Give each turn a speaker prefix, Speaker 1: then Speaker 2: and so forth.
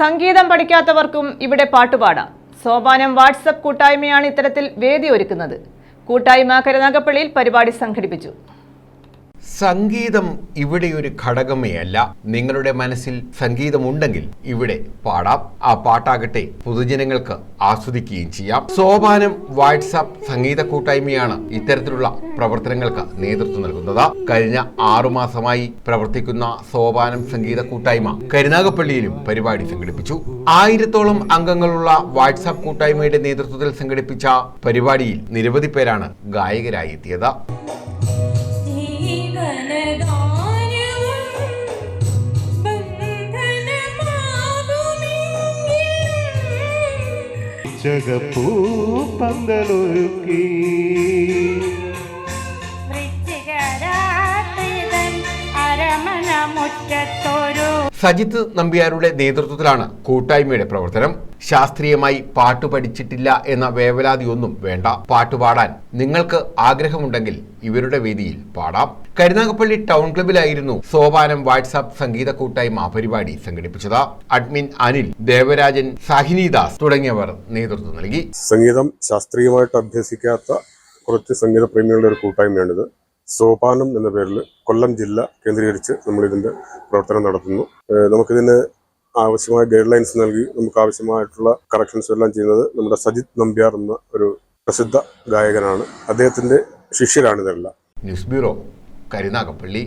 Speaker 1: സംഗീതം പഠിക്കാത്തവർക്കും ഇവിടെ പാട്ടുപാടാം. സോപാനം വാട്സപ്പ് കൂട്ടായ്മയാണ് ഇത്തരത്തിൽ വേദി ഒരുക്കുന്നത്. കൂട്ടായ്മ കരുനാഗപ്പള്ളിയിൽ പരിപാടി സംഘടിപ്പിച്ചു.
Speaker 2: സംഗീതം ഇവിടെ ഒരു ഘടകമേ അല്ല. നിങ്ങളുടെ മനസ്സിൽ സംഗീതമുണ്ടെങ്കിൽ ഇവിടെ പാടാം. ആ പാട്ടാകട്ടെ പൊതുജനങ്ങൾക്ക് ആസ്വദിക്കുകയും ചെയ്യാം. സോപാനം വാട്സാപ്പ് സംഗീത കൂട്ടായ്മയാണ് ഇത്തരത്തിലുള്ള പ്രവർത്തനങ്ങൾക്ക് നേതൃത്വം നൽകുന്നത്. കഴിഞ്ഞ ആറുമാസമായി പ്രവർത്തിക്കുന്ന സോപാനം സംഗീത കൂട്ടായ്മ കരുനാഗപ്പള്ളിയിലും പരിപാടി സംഘടിപ്പിച്ചു. ആയിരത്തോളം അംഗങ്ങളുള്ള വാട്സാപ്പ് കൂട്ടായ്മയുടെ നേതൃത്വത്തിൽ സംഘടിപ്പിച്ച പരിപാടിയിൽ നിരവധി പേരാണ് ഗായകരായി എത്തിയത്.
Speaker 3: ജീവനഗാനവും ബന്ധനമാകുമെങ്കിലും മുറ്റത്തൊരു
Speaker 2: സജിത്ത് നമ്പ്യാരുടെ നേതൃത്വത്തിലാണ് കൂട്ടായ്മയുടെ പ്രവർത്തനം. ശാസ്ത്രീയമായി പാട്ട് പഠിച്ചിട്ടില്ല എന്ന വേവലാതിയൊന്നും വേണ്ട. പാട്ടുപാടാൻ നിങ്ങൾക്ക് ആഗ്രഹമുണ്ടെങ്കിൽ ഇവരുടെ വേദിയിൽ പാടാം. കരുനാഗപ്പള്ളി ടൗൺ ക്ലബിലായിരുന്നു സോപാനം വാട്സാപ്പ് സംഗീത കൂട്ടായ്മ പരിപാടി സംഘടിപ്പിച്ചത്. അഡ്മിൻ അനിൽ ദേവരാജൻ സാഹിനിദാസ് തുടങ്ങിയവർ നേതൃത്വം നൽകി.
Speaker 4: സംഗീതം ശാസ്ത്രീയമായിട്ട് അഭ്യസിക്കാത്ത കുറച്ച് സംഗീത പ്രേമികളുടെ ഒരു കൂട്ടായ്മയാണിത്. സോപാനം എന്ന പേരിൽ കൊല്ലം ജില്ല കേന്ദ്രീകരിച്ച് നമ്മൾ ഇതിന്റെ പ്രവർത്തനം നടത്തുന്നു. നമുക്കിതിന് ആവശ്യമായ ഗൈഡ് ലൈൻസ് നൽകി നമുക്ക് ആവശ്യമായിട്ടുള്ള കറക്ഷൻസ് എല്ലാം ചെയ്യുന്നത് നമ്മുടെ സജിത് നമ്പ്യാർ എന്ന ഒരു പ്രസിദ്ധ ഗായകനാണ്. അദ്ദേഹത്തിന്റെ ശിഷ്യരാണിതെല്ലാം
Speaker 2: ന്യൂസ് ബ്യൂറോ കരുനാഗപ്പള്ളി.